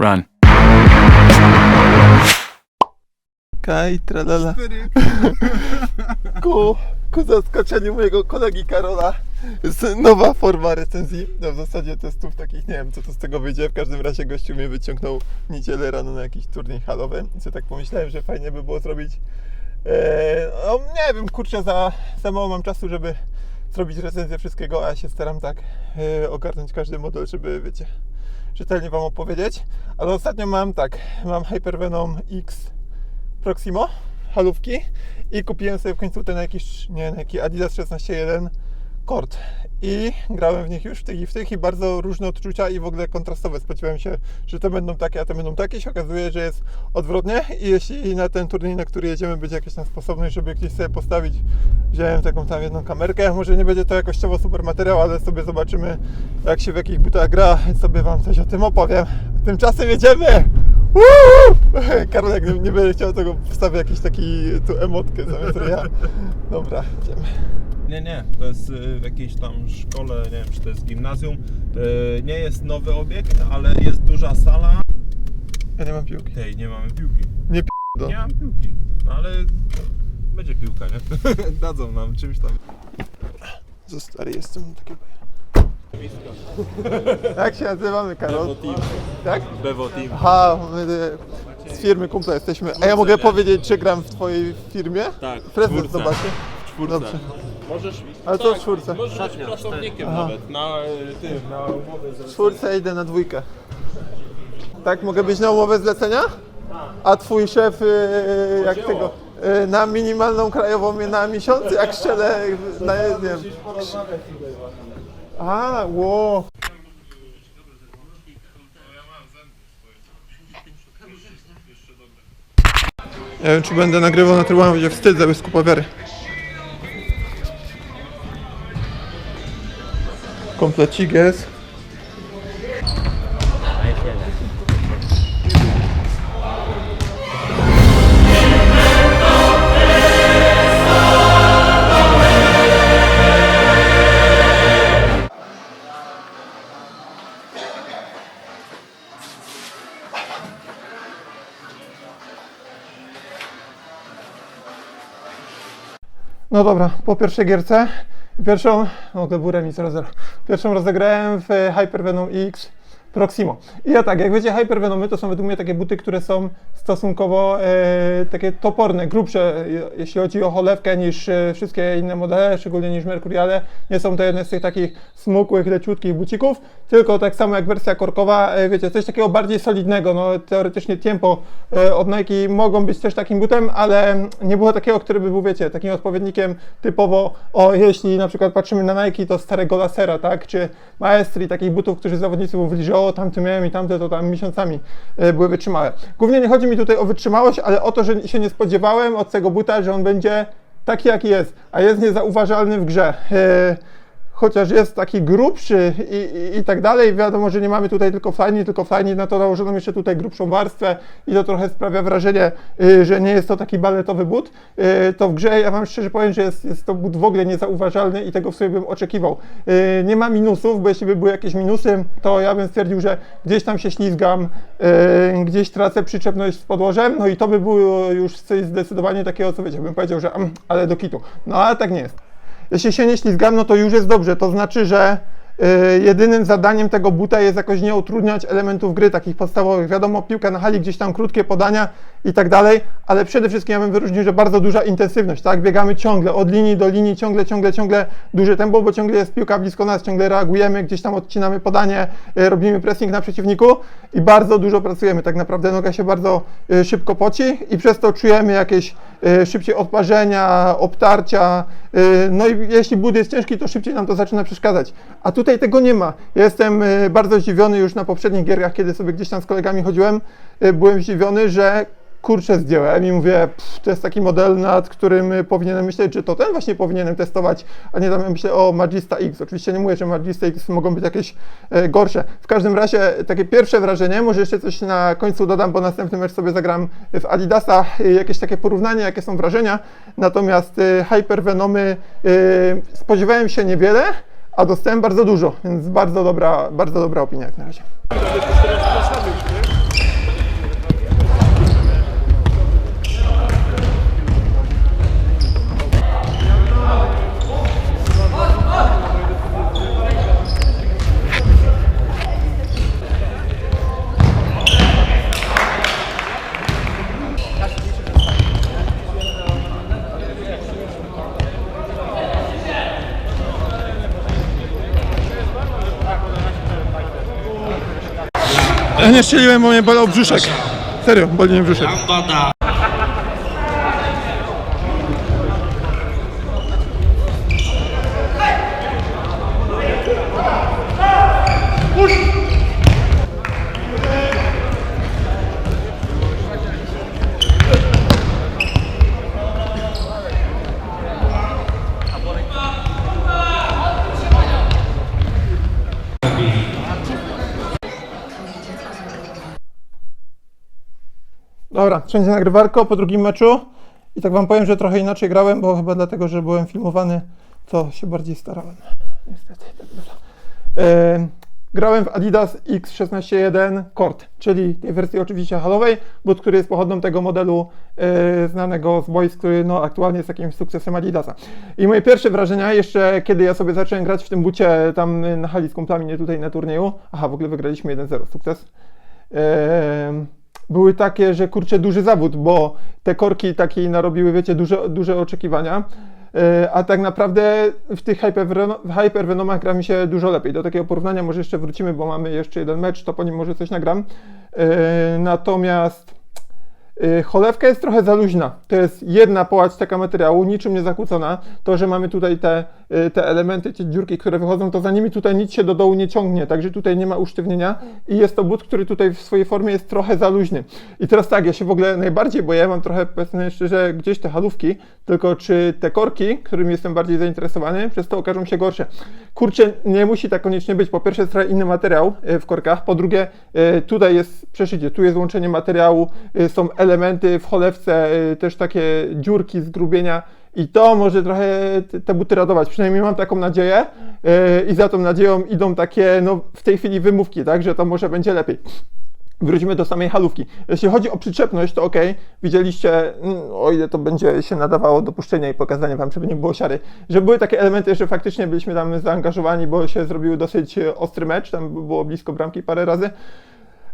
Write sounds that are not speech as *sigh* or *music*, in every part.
Run. Kaj, tralala. *laughs* Ku, ku zaskoczeniu mojego kolegi Karola jest nowa forma recenzji. No w zasadzie testów takich, nie wiem co to z tego wyjdzie. W każdym razie gościu mnie wyciągnął w niedzielę rano na jakiś turniej halowy. I sobie tak pomyślałem, że fajnie by było zrobić. E, no nie wiem, kurczę, za, za mało mam czasu, żeby zrobić recenzję wszystkiego, a ja się staram tak e, ogarnąć każdy model, żeby wiecie, rzetelnie Wam opowiedzieć. Ale ostatnio mam tak, mam Hypervenom X Proximo, halówki i kupiłem sobie w końcu ten jakiś, nie Nike, Adidas 16.1 I grałem w nich już w tych i w tych i bardzo różne odczucia i w ogóle kontrastowe. Spodziewałem się, że te będą takie, a te będą takie. Się okazuje, że jest odwrotnie i jeśli na ten turniej, na który jedziemy, będzie jakaś tam sposobność, żeby gdzieś sobie postawić, wziąłem taką tam jedną kamerkę. Może nie będzie to jakościowo super materiał, ale sobie zobaczymy, jak się w jakich butach gra, sobie Wam coś o tym opowiem. Tymczasem jedziemy! Woo! *laughs* Karol, nie będę chciał, to go wstawię jakiś taki tu emotkę zamiast ja. Dobra, idziemy. Nie, nie, to jest y, w jakiejś tam szkole, nie wiem czy to jest gimnazjum. Y, Nie jest nowy obiekt, ale jest duża sala. Ja nie mam piłki. Tej, nie mamy piłki. Nie p***, do. Nie mam piłki, no ale będzie piłka, nie? *laughs* Dadzą nam czymś tam. Za stary jestem taki Jak się nazywamy, Karol? Tak? Bewo Team. Aha, my z firmy kumpla jesteśmy. A ja mogę powiedzieć, czy gram w twojej firmie? Tak, Prezes zobaczy. Czwórce. Dobrze. Możesz, Ale co w czwórce? możesz być pracownikiem nawet, na y, tym, na umowę W czwórce idę na dwójkę. Tak, mogę być na umowę zlecenia? A twój szef, y, jak tego, y, na minimalną krajową mnie na miesiąc, jak szczelę, na, nie wiem. A, ło. Nie wiem, czy będę nagrywał na trybunach, będzie wstyd za biskupa wiary. Komplecik jest. No dobra, po pierwszej gierce, pierwszą, o to był remis 0-0, pierwszą rozegrałem w Hypervenom X Proximo. I ja tak, jak wiecie, Hypervenomy to są według mnie takie buty, które są stosunkowo e, takie toporne, grubsze, jeśli chodzi o cholewkę, niż e, wszystkie inne modele, szczególnie niż Mercuriale. Nie są to jedne z tych takich smukłych, leciutkich bucików, tylko tak samo jak wersja korkowa, e, wiecie, coś takiego bardziej solidnego. No, teoretycznie Tempo e, od Nike mogą być też takim butem, ale nie było takiego, który by był, wiecie, takim odpowiednikiem typowo, o, jeśli na przykład patrzymy na Nike, to starego Lasera, tak, czy Maestri, takich butów, którzy zawodnicy mówili, że o, tamte miałem i tamte, to tam miesiącami e, były wytrzymałe. Głównie nie chodzi mi tutaj o wytrzymałość, ale o to, że się nie spodziewałem od tego buta, że on będzie taki, jaki jest, a jest niezauważalny w grze. Chociaż jest taki grubszy i, i, i tak dalej, wiadomo, że nie mamy tutaj tylko fajni, tylko fajni, na to nałożono jeszcze tutaj grubszą warstwę i to trochę sprawia wrażenie, y, że nie jest to taki baletowy but, y, to w grze ja Wam szczerze powiem, że jest, jest to but w ogóle niezauważalny i tego w sobie bym oczekiwał. Y, Nie ma minusów, bo jeśli by były jakieś minusy, to ja bym stwierdził, że gdzieś tam się ślizgam, gdzieś tracę przyczepność z podłożem, no i to by było już coś zdecydowanie takiego, co wiecie, bym powiedział, że mm, ale do kitu. No ale tak nie jest. Jeśli się nie ślizgam, no to już jest dobrze. To znaczy, że jedynym zadaniem tego buta jest jakoś nie utrudniać elementów gry, takich podstawowych. Wiadomo, piłka na hali, gdzieś tam krótkie podania i tak dalej, ale przede wszystkim ja bym wyróżnił, że bardzo duża intensywność, tak? Biegamy ciągle, od linii do linii, ciągle, ciągle, ciągle duże tempo, bo ciągle jest piłka blisko nas, ciągle reagujemy, gdzieś tam odcinamy podanie, y, robimy pressing na przeciwniku i bardzo dużo pracujemy. Tak naprawdę noga się bardzo y, szybko poci i przez to czujemy jakieś szybciej odparzenia, obtarcia. No i jeśli but jest ciężki, to szybciej nam to zaczyna przeszkadzać. A tutaj tego nie ma. Ja jestem y, bardzo zdziwiony już na poprzednich gierkach, kiedy sobie gdzieś tam z kolegami chodziłem, y, byłem zdziwiony, że kurczę zdjąłem i mówię, pff, to jest taki model, nad którym powinienem myśleć, czy to ten właśnie powinienem testować, a nie tam myślę o Magista X. Oczywiście nie mówię, że Magista X mogą być jakieś e, gorsze. W każdym razie takie pierwsze wrażenie, może jeszcze coś na końcu dodam, bo następny mecz sobie zagram w Adidasa, jakieś takie porównanie, jakie są wrażenia. Natomiast y, Hypervenomy y, spodziewałem się niewiele, a dostałem bardzo dużo, więc bardzo dobra, bardzo dobra opinia jak na razie. Nie strzeliłem, bo mnie bolał brzuszek. Serio, boli mnie brzuszek. Dobra, wszędzie nagrywarko po drugim meczu. I tak wam powiem, że trochę inaczej grałem, bo chyba dlatego, że byłem filmowany, to się bardziej starałem. Niestety, tak bywa. E, grałem w Adidas X161 Cord, czyli tej wersji oczywiście halowej, but który jest pochodną tego modelu e, znanego z boisk, który no, aktualnie jest jakimś sukcesem Adidasa. I moje pierwsze wrażenia, jeszcze kiedy ja sobie zacząłem grać w tym bucie tam na hali z kumplami, nie tutaj na turnieju, aha, w ogóle wygraliśmy 1-0, sukces. Em, były takie, że kurczę, duży zawód, bo te korki takiej narobiły, wiecie, duże, duże oczekiwania. E, A tak naprawdę w tych Hypervenomach gra mi się dużo lepiej. Do takiego porównania może jeszcze wrócimy, bo mamy jeszcze jeden mecz, to po nim może coś nagram. E, Natomiast cholewka jest trochę za luźna. To jest jedna połać taka materiału, niczym nie zakłócona. To, że mamy tutaj te, e, te elementy, te dziurki, które wychodzą, to za nimi tutaj nic się do dołu nie ciągnie, także tutaj nie ma usztywnienia i jest to but, który tutaj w swojej formie jest trochę za luźny. I teraz tak, ja się w ogóle najbardziej boję, mam trochę, powiedzmy szczerze, gdzieś te halówki, tylko czy te korki, którymi jestem bardziej zainteresowany, przez to okażą się gorsze. Kurczę, nie musi tak koniecznie być. Po pierwsze jest trochę inny materiał e, w korkach, po drugie tutaj jest przeszycie, tu jest łączenie materiału, są elementy w cholewce, e, też takie dziurki, zgrubienia i to może trochę te- buty radować. Przynajmniej mam taką nadzieję e, i za tą nadzieją idą takie, no w tej chwili wymówki, tak, że to może będzie lepiej. Wrócimy do samej halówki. Jeśli chodzi o przyczepność, to ok, widzieliście, mm, o ile to będzie się nadawało do puszczenia i pokazania wam, żeby nie było siary, że były takie elementy, że faktycznie byliśmy tam zaangażowani, bo się zrobił dosyć ostry mecz, tam było blisko bramki parę razy.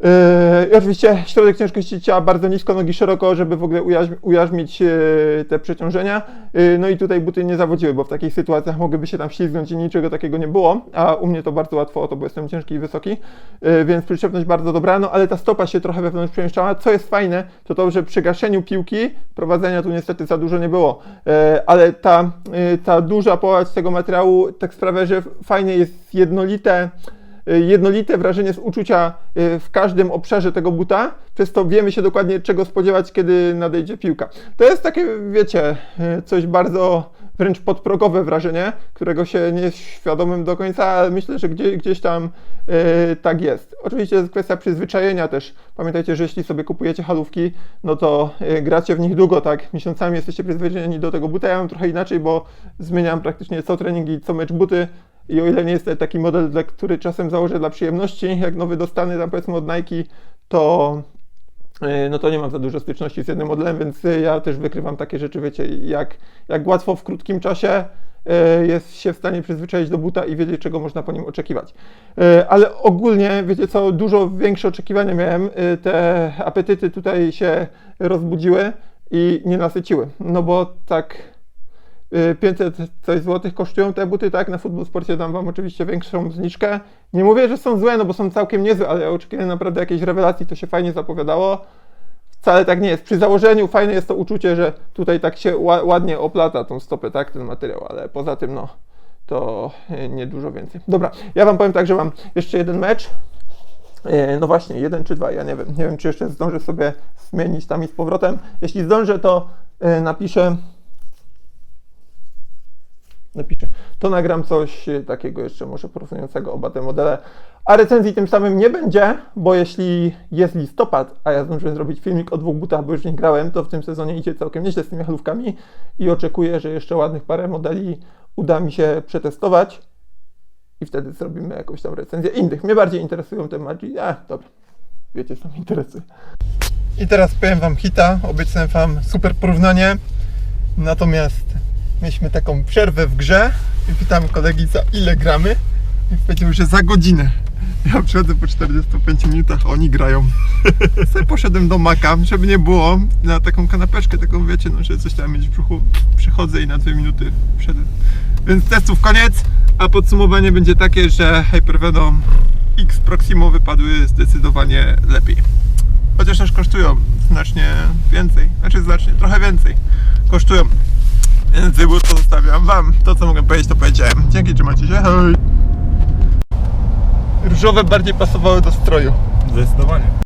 Yy, oczywiście środek ciężkości ciała bardzo nisko, nogi szeroko, żeby w ogóle ujarzmi- ujarzmić yy, te przeciążenia. Yy, No i tutaj buty nie zawodziły, bo w takich sytuacjach mogłyby się tam ślizgnąć i niczego takiego nie było, a u mnie to bardzo łatwo o to, bo jestem ciężki i wysoki, Yy, więc przyczepność bardzo dobra, no ale ta stopa się trochę wewnątrz przemieszczała. Co jest fajne, to to, że przy gaszeniu piłki prowadzenia tu niestety za dużo nie było, Yy, ale ta, yy, ta duża połać tego materiału tak sprawia, że fajnie jest jednolite, jednolite wrażenie z uczucia y, w każdym obszarze tego buta, przez to wiemy się dokładnie czego spodziewać, kiedy nadejdzie piłka. To jest takie, wiecie, y, coś bardzo wręcz podprogowe wrażenie, którego się nie jest świadomym do końca, ale myślę, że gdzieś, tam y, tak jest. Oczywiście jest kwestia przyzwyczajenia też. Pamiętajcie, że jeśli sobie kupujecie halówki, no to y, gracie w nich długo, tak? Miesiącami jesteście przyzwyczajeni do tego buta. Ja mam trochę inaczej, bo zmieniam praktycznie co trening i co mecz buty. I o ile nie jest to taki model, który czasem założę dla przyjemności, jak nowy dostanę tam powiedzmy od Nike, to yy, no to nie mam za dużo styczności z jednym modelem, więc ja też wykrywam takie rzeczy, wiecie, jak, jak łatwo w krótkim czasie yy, jest się w stanie przyzwyczaić do buta i wiedzieć, czego można po nim oczekiwać. Yy, Ale ogólnie, wiecie co, dużo większe oczekiwania miałem, te apetyty tutaj się rozbudziły i nie nasyciły, no bo tak 500 coś złotych kosztują te buty, tak? Na Football Sporcie dam wam oczywiście większą zniżkę. Nie mówię, że są złe, no bo są całkiem niezłe, ale oczekiwałem naprawdę jakiejś rewelacji, to się fajnie zapowiadało. Wcale tak nie jest. Przy założeniu fajne jest to uczucie, że tutaj tak się ła- ładnie oplata tą stopę, tak? Ten materiał, ale poza tym, no, to y, nie dużo więcej. Dobra, ja wam powiem tak, że mam jeszcze jeden mecz. E, No właśnie, jeden czy dwa, ja nie wiem. Nie wiem, czy jeszcze zdążę sobie zmienić tam i z powrotem. Jeśli zdążę, to napiszę napiszę. To nagram coś e, takiego jeszcze może porównującego oba te modele. A recenzji tym samym nie będzie, bo jeśli jest listopad, a ja zdążyłem zrobić filmik o dwóch butach, bo już nie grałem, to w tym sezonie idzie całkiem nieźle z tymi halówkami i oczekuję, że jeszcze ładnych parę modeli uda mi się przetestować i wtedy zrobimy jakąś tam recenzję innych. Mnie bardziej interesują te Magi. A, dobra. Wiecie, co mnie interesuje. I teraz powiem Wam hita, obiecałem Wam super porównanie. Natomiast mieliśmy taką przerwę w grze i pytam kolegi za ile gramy i powiedział, że za godzinę. Ja przychodzę po 45 minutach, oni grają. *laughs* Sobie poszedłem do Maka, żeby nie było, na taką kanapeczkę, taką wiecie, no, że coś tam mieć w brzuchu. Przychodzę i na dwie minuty wszedłem. Więc testów koniec, a podsumowanie będzie takie, że Hypervenom X Proximo wypadły zdecydowanie lepiej. Chociaż też kosztują znacznie więcej, znaczy znacznie, trochę więcej kosztują. Więc wybór pozostawiam Wam. To co mogę powiedzieć, to powiedziałem. Dzięki, trzymajcie się. Hej! Różowe bardziej pasowały do stroju. Zdecydowanie.